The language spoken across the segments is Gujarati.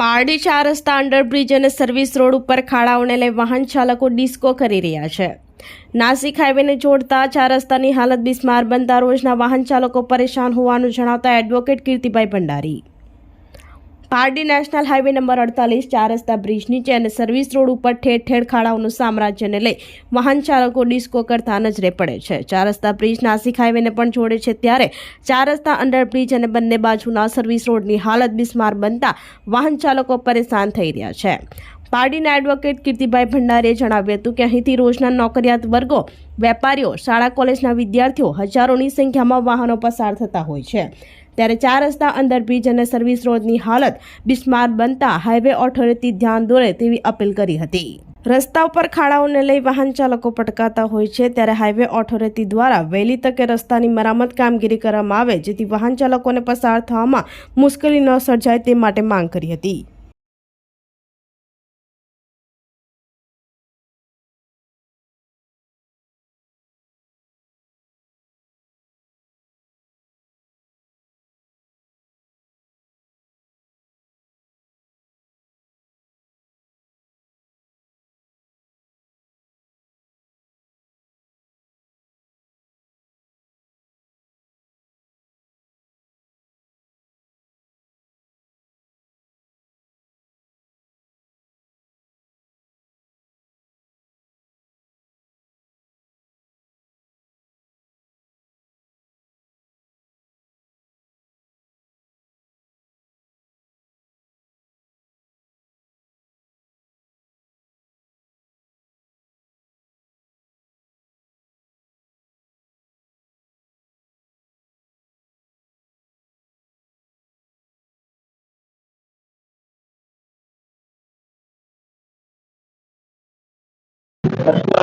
પારડી ચાર રસ્તા અંડરબ્રિજ અને સર્વિસ રોડ ઉપર ખાડાઓને લઈ વાહન ચાલકો ડિસ્કો કરી રહ્યા છે. નાસિક હાઈવેને જોડતા ચાર રસ્તાની હાલત બિસ્માર બનતા રોજના વાહન ચાલકો પરેશાન હોવાનું જણાવતા advocate Kirtibhai Bhandari. Pardi national highway number અડતાલીસ ચાર રસ્તા બ્રિજ નીચે અને સર્વિસ રોડ ઉપર ઠેર ઠેર ખાડાઓનું સામ્રાજ્યને લઈ વાહન ચાલકો ડિસ્કો કરતા નજરે પડે છે. ચાર રસ્તા બ્રિજ નાસિક હાઈવેને પણ જોડે છે ત્યારે ચાર રસ્તા અંડરબ્રિજ અને બંને બાજુના સર્વિસ રોડની હાલત બિસ્માર બનતા વાહન ચાલકો પરેશાન થઈ રહ્યા છે. પારડીના એડવોકેટ કીર્તિભાઈ ભંડારીએ જણાવ્યું હતું કે અહીંથી રોજના નોકરિયાત વર્ગો, વેપારીઓ, શાળા કોલેજના વિદ્યાર્થીઓ હજારોની સંખ્યામાં વાહનો પસાર થતા હોય છે. ત્યારે ચાર રસ્તા અંદર બ્રિજ અને સર્વિસ રોડની હાલત બિસ્માર બનતા હાઈવે ઓથોરિટી ધ્યાન દોરે તેવી અપીલ કરી હતી. રસ્તા ઉપર ખાડાઓને લઈ વાહન ચાલકો પટકાતા હોય છે. ત્યારે હાઈવે ઓથોરિટી દ્વારા વહેલી તકે રસ્તાની મરામત કામગીરી કરવામાં આવે, જેથી વાહન ચાલકોને પસાર થવામાં મુશ્કેલી ન સર્જાય તે માટે માંગ કરી હતી.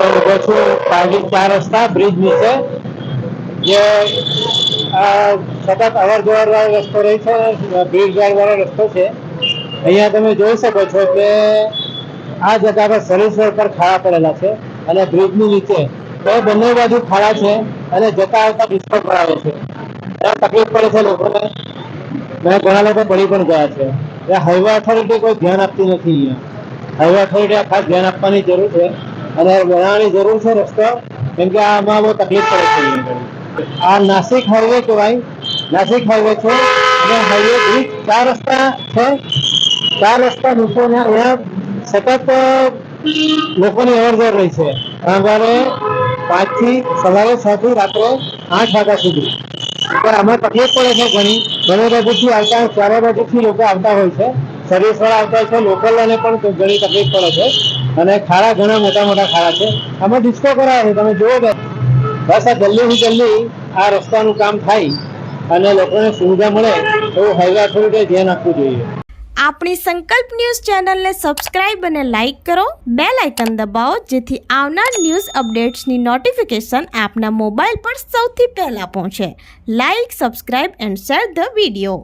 ઊભો છું પારડી ચાર રસ્તા બ્રિજ નીચે જે સતત અવર જવર વાળો રસ્તો રહે છે ભીડ ભાડ વાળો રસ્તો છે. અહીંયા તમે જોઈ શકો છો કે આ જગ્યા પર સરેશ્વર પર ખાડા પડેલા છે અને બ્રિજની નીચે તો બંને બાજુ ખાડા છે અને જતા આવતા ડિસ્કો કરાવે છે. તકલીફ પડે છે લોકોને. મેં ઘણા લોકો પડી પણ ગયા છે. એટલે હાઈવે ઓથોરિટી કોઈ ધ્યાન આપતી નથી અહીંયા. હાઈવે આ ખાસ ધ્યાન આપવાની જરૂર છે. અને બનાવવાની જરૂર છે રસ્તો, કેમ કે આમાં બહુ તકલીફ પડે છે આ નાસિક હાઈવે કહેવાય. નાસિક હાઈવે છે અને હાઈવે બ્રિજ ચાર રસ્તા છે. ચાર રસ્તા લોકોને અહીંયા સતત લોકોની અવર જવર રહી છે. સવારે પાંચથી સવારે છ થી રાત્રે આઠ વાગ્યા સુધી. પણ આમાં તકલીફ પડે છે ઘણી. ઘણી બાજુથી આવતા, ચારે બાજુથી લોકો આવતા હોય છે. સર્વિસ વાળા આવતા હોય છે. લોકલ અને પણ ઘણી તકલીફ પડે છે. અને ખાડા ઘણા મોટા મોટા ખાડા છે. આમાં ડિસ્કો કરાવે છે, તમે જુઓ બસ આ જલ્દીથી જલ્દી આ રસ્તાનું કામ થાય અને લોકોને સુવિધા મળે એવું હાઈવે ઓથોરિટીએ ધ્યાન આપવું જોઈએ. આપણી સંકલ્પ ન્યૂઝ ચેનલને સબસ્ક્રાઇબ અને લાઇક કરો. બે લાઇકન દબાવો, જેથી આવનાર ન્યૂઝ અપડેટ્સની નોટિફિકેશન આપના મોબાઈલ પર સૌથી પહેલાં પહોંચે. Like, subscribe and share the video.